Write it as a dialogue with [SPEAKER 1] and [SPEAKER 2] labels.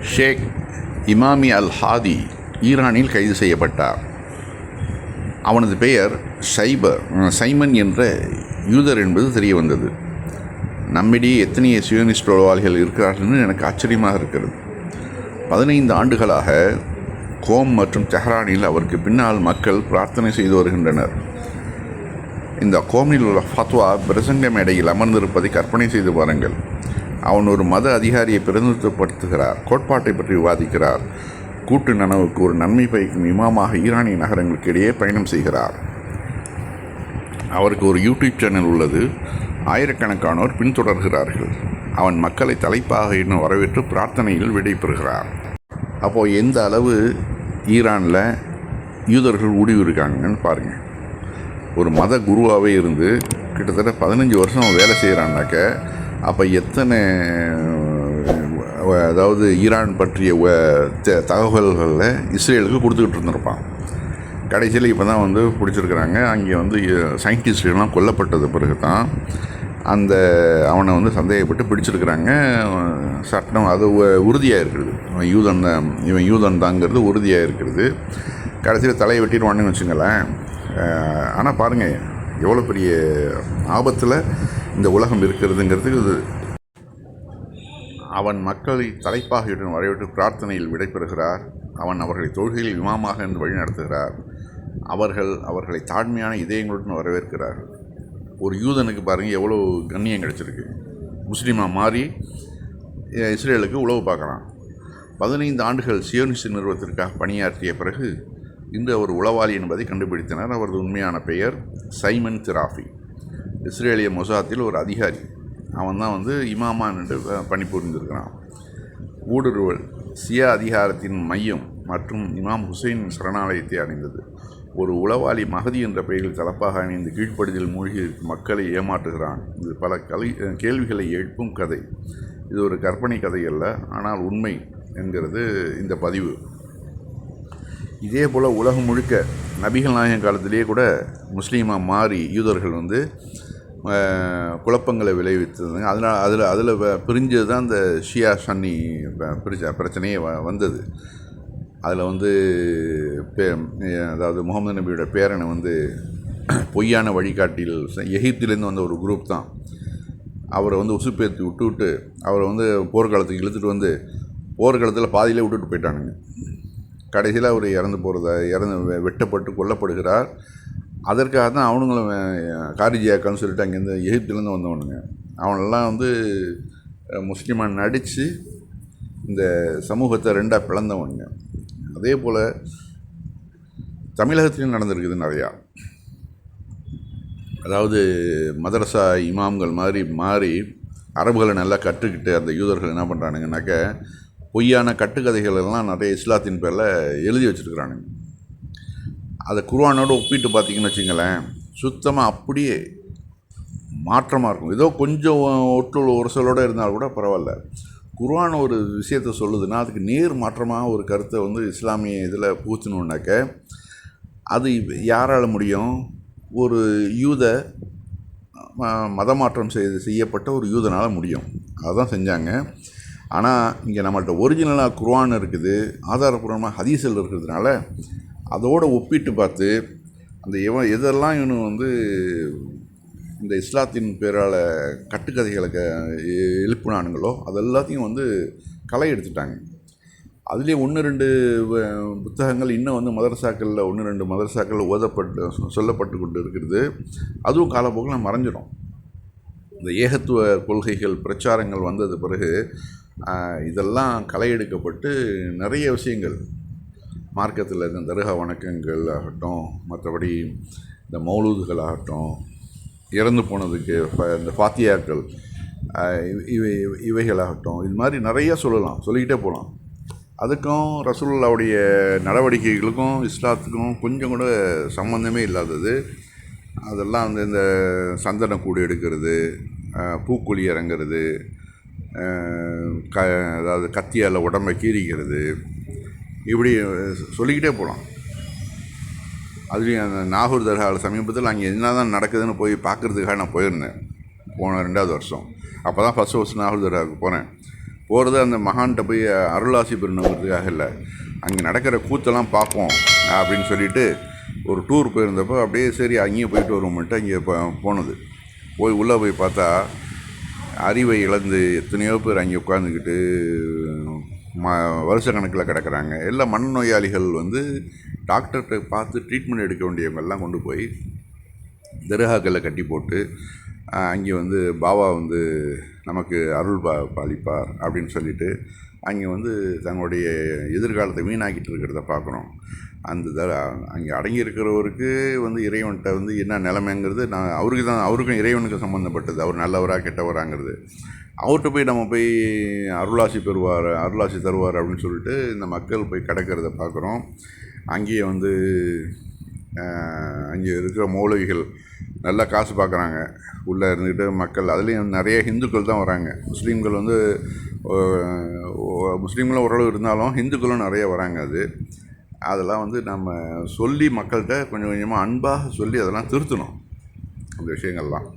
[SPEAKER 1] ஷேக் இமாமி அல் ஹாதி ஈரானில் கைது செய்யப்பட்டார். அவனது பெயர் சைபர் சைமன் என்ற யூதர் என்பது தெரிய வந்தது நம்மிடையே எத்தனைய சியோனிஸ்ட் உளவாளிகள் இருக்கிறார்கள்னு எனக்கு ஆச்சரியமாக இருக்கிறது. பதினைந்து ஆண்டுகளாக கோம் மற்றும் தெஹ்ரானில் அவருக்கு பின்னால் மக்கள் பிரார்த்தனை செய்து வருகின்றனர். இந்த கோமில் உள்ள ஃபத்வா பிரசங்க மேடையில் அமர்ந்திருப்பதை கற்பனை செய்து பாருங்கள். அவன் ஒரு மத அதிகாரியை பிரதிநிதித்துவப்படுத்துகிறார் கோட்பாட்டை பற்றி விவாதிக்கிறார். கூட்டு நனவுக்கு ஒரு நன்மை பயக்கும் இமாமாக ஈரானிய நகரங்களுக்கு இடையே பயணம் செய்கிறார். அவருக்கு ஒரு யூடியூப் சேனல் உள்ளது. ஆயிரக்கணக்கானோர் பின்தொடர்கிறார்கள். அவன் மக்களை தலைப்பாக இன்னும் வரவேற்று பிரார்த்தனையில் விடைபெறுகிறார். அப்போது எந்த அளவு ஈரானில் யூதர்கள் ஊடுருவிருக்காங்கன்னு பாருங்கள் ஒரு மத குருவாகவே இருந்து கிட்டத்தட்ட பதினஞ்சு வருஷம் வேலை செய்கிறான்னாக்க அப்போ எத்தனை அதாவது ஈரான் பற்றிய வ- த- தகவல்களில் இஸ்ரேலுக்கு கொடுத்துக்கிட்டு இருந்திருப்பான். கடைசியில் இப்போ தான் வந்து பிடிச்சிருக்கிறாங்க. அங்கே வந்து சயின்டிஸ்ட்லாம் கொல்லப்பட்டது பிறகு தான் அந்த அவனை வந்து சந்தேகப்பட்டு பிடிச்சிருக்கிறாங்க. சட்டம் அது உறுதியாக இருக்கிறது. இவன் யூதன் தான் இவன் யூதன் தாங்கிறது உறுதியாக இருக்கிறது. கடைசியில் தலையை வெட்டிடுவான்னு வச்சுங்களேன். ஆனால் பாருங்கள் எவ்வளோ பெரிய ஆபத்தில் இந்த உலகம் இருக்கிறதுங்கிறது இது. அவன் மக்களை தலைப்பாகையுடன் வரவேற்று பிரார்த்தனையில் விடைபெறுகிறார். அவன் அவர்களை தொழுகையில் இமாமாக வழி வழிநடத்துகிறார் அவர்கள் அவர்களை தாழ்மையான இதயங்களுடன் வரவேற்கிறார்கள் ஒரு யூதனுக்கு பாருங்கள் எவ்வளோ கண்ணியம் கிடச்சிருக்கு. முஸ்லீமாக மாறி இஸ்ரேலுக்கு உழவு பார்க்குறான் பதினைந்து ஆண்டுகள் சியோனிச நிறுவனத்திற்காக பணியாற்றிய பிறகு இன்று அவர் உளவாளி என்பதை கண்டுபிடித்தனர். அவரது உண்மையான பெயர் சைமன் திராஃபி. இஸ்ரேலிய மொசாத்தில் ஒரு அதிகாரி. அவன் தான் வந்து இமாமா என்று பணிபுரிந்திருக்கிறான் ஊடுருவல் சியா அதிகாரத்தின் மையம் மற்றும் இமாம் ஹுசைன் சரணாலயத்தை அடைந்தது. ஒரு உளவாளி மகதி என்ற பெயரில் தலப்பாக அணிந்து கீழ்ப்படுதல் மூழ்கி மக்களை ஏமாற்றுகிறான். இது பல கலை கேள்விகளை எழுப்பும் கதை. இது ஒரு கற்பனை கதை அல்ல ஆனால் உண்மை என்கிறது இந்த பதிவு. இதே போல் உலகம் முழுக்க நபிகள் நாயகம் காலத்திலேயே கூட முஸ்லீமாக மாறி யூதர்கள் வந்து குழப்பங்களை விளைவித்ததுங்க. அதனால் அதில் அதில் பிரிஞ்சது தான் இந்த ஷியா சன்னி ப- பிரிச்ச பிரச்சனையே வ வந்தது. அதில் வந்து பே அதாவது முகமது நபியோட பேரனை வந்து பொய்யான வழிகாட்டியில் எகிப்திலேருந்து வந்த ஒரு குரூப் தான். அவரை வந்து உசுப்பேற்றி விட்டு விட்டு அவரை வந்து போர்க்காலத்துக்கு இழுத்துட்டு வந்து போர்க்காலத்தில் பாதியிலே விட்டுட்டு போயிட்டானுங்க. கடைசியில் அவர் இறந்து போகிறத இறந்து வெ- வெட்டப்பட்டு கொல்லப்படுகிறார். அதற்காக தான் அவனுங்களும் காரிஜியாக்கான்னு சொல்லிட்டு அங்கேருந்து எகிப்திலேருந்து வந்தவனுங்க. அவனெல்லாம் வந்து முஸ்லீமாக நடித்து இந்த சமூகத்தை ரெண்டாக பிளந்தவனுங்க. அதே போல் தமிழகத்திலையும் நடந்திருக்குது நிறையா. அதாவது மதரசா இமாம்கள் மாதிரி மாறி அரபுகளை நல்லா கற்றுக்கிட்டு அந்த யூதர்கள் என்ன பண்ணுறானுங்கனாக்க பொய்யான கட்டுக்கதைகள் எல்லாம் நிறைய இஸ்லாத்தின் பேரில் எழுதி வச்சுருக்குறானுங்க. அதை குர்ஆனோட ஒப்பிட்டு பார்த்தீங்கன்னு வச்சுங்களேன் சுத்தமாக அப்படியே மாற்றமாக இருக்கும். ஏதோ கொஞ்சம் ஒட்டு ஒரு சொல்லோடு இருந்தால் கூட பரவாயில்ல. குர்ஆன் ஒரு விஷயத்தை சொல்லுதுன்னா அதுக்கு நேர் மாற்றமாக ஒரு கருத்தை வந்து இஸ்லாமிய இதில் பூத்தணுன்னாக்க அது யாரால் முடியும்? ஒரு யூத ம- மதமாற்றம் செய்து செய்யப்பட்ட ஒரு யூதனால் முடியும். அதுதான் செஞ்சாங்க. ஆனால் இங்கே நம்மள்ட்ட ஒரிஜினலாக குர்ஆன் இருக்குது ஆதாரபூர்வமாக ஹதீசல் இருக்கிறதுனால அதோடு ஒப்பிட்டு பார்த்து அந்த இவன் எதெல்லாம் இவனு வந்து இந்த இஸ்லாத்தின் பேரால் கட்டுக்கதைகளை க எ- எழுப்புனானுங்களோ அது எல்லாத்தையும் வந்து களை எடுத்துட்டாங்க. அதுலேயே ஒன்று ரெண்டு வ- புத்தகங்கள் இன்னும் வந்து மதரசாக்களில் ஒன்று ரெண்டு மதரசாக்களில் ஓதப்பட்டு சொல்லப்பட்டு கொண்டு இருக்கிறது. அதுவும் காலப்போக்கில் மறைஞ்சிடும் இந்த ஏகத்துவ கொள்கைகள் பிரச்சாரங்கள் வந்தது பிறகு இதெல்லாம் களை எடுக்கப்பட்டு நிறைய விஷயங்கள் மார்க்கத்தில் இந்த தர்கா வணக்கங்கள் ஆகட்டும். மற்றபடி இந்த மௌலூதுகள் ஆகட்டும் இறந்து போனதுக்கு இந்த ஃபாத்தியாக்கள் இவை- இவை இவைகளாகட்டும் இது மாதிரி நிறைய சொல்லலாம் சொல்லிக்கிட்டே போகலாம். அதுக்கும் ரசூல்லாவுடைய நடவடிக்கைகளுக்கும் இஸ்லாத்துக்கும் கொஞ்சம் கூட சம்மந்தமே இல்லாதது. அதெல்லாம் வந்து இந்த சந்தன கூடு எடுக்கிறது பூக்கொழி பூக்குழி இறங்குறது க அதாவது கத்தியால் உடம்பை கீறிக்கிறது. இப்படி சொல்லிக்கிட்டே போகலாம் அதுலேயும் அந்த நாகூர் தர்காவில் சமீபத்தில் அங்கே என்ன தான் நடக்குதுன்னு போய் பார்க்குறதுக்காக நான் போயிருந்தேன் போன ரெண்டாவது வருஷம். அப்போ தான் ஃபஸ்ட்டு ஃபஸ்ட் நாகூர் தர்காவுக்கு போனேன். போகிறது அந்த மகான்கிட்ட போய் அருளாசி பெறணுங்கிறதுக்காக இல்லை அங்கே நடக்கிற கூத்தெல்லாம் பார்ப்போம் அப்படின்னு சொல்லிட்டு ஒரு டூர் போயிருந்தப்போ அப்படியே சரி அங்கேயும் போயிட்டு வருவோம்ட்டு அங்கே போனது. போய் உள்ளே போய் பார்த்தா அறிவை இழந்து எத்தனையோ பேர் அங்கே உட்காந்துக்கிட்டு ம வருஷ கணக்கில் கிடக்குறாங்க. எல்லா மனநோயாளிகள் வந்து டாக்டர்கிட்ட பார்த்து ட்ரீட்மெண்ட் எடுக்க வேண்டியவங்கெல்லாம் கொண்டு போய் தர்காக்களை கட்டி போட்டு அங்கே வந்து பாபா வந்து நமக்கு அருள் பா பாலிப்பார் அப்படின்னு சொல்லிட்டு அங்கே வந்து தங்களுடைய எதிர்காலத்தை வீணாக்கிட்டு இருக்கிறத பார்க்குறோம். அந்த த அங்கே அடங்கி இருக்கிறவருக்கு வந்து இறைவன்கிட்ட வந்து என்ன நிலைமைங்கிறது நான் அவருக்கு தான் அவருக்கும் இறைவனுக்கு சம்மந்தப்பட்டது அவர் நல்லவரா கெட்டவராங்கிறது. அவர்கிட்ட போய் நம்ம போய் அருளாசி பெறுவார் அருளாசி தருவார் அப்படின்னு சொல்லிட்டு இந்த மக்கள் போய் கிடக்கிறத பார்க்குறோம். அங்கேயே வந்து அங்கே இருக்கிற மௌலவிகள் நல்லா காசு பார்க்குறாங்க. உள்ளே இருந்துக்கிட்டு மக்கள் அதுலேயும் நிறைய ஹிந்துக்கள் தான் வராங்க. முஸ்லீம்கள் வந்து முஸ்லீம்களும் ஓரளவு இருந்தாலும் ஹிந்துக்களும் நிறைய வராங்க அது. அதெல்லாம் வந்து நம்ம சொல்லி மக்கள்கிட்ட கொஞ்சம் கொஞ்சமாக அன்பாக சொல்லி அதெல்லாம் திருத்தணும். அந்த விஷயங்கள்லாம்.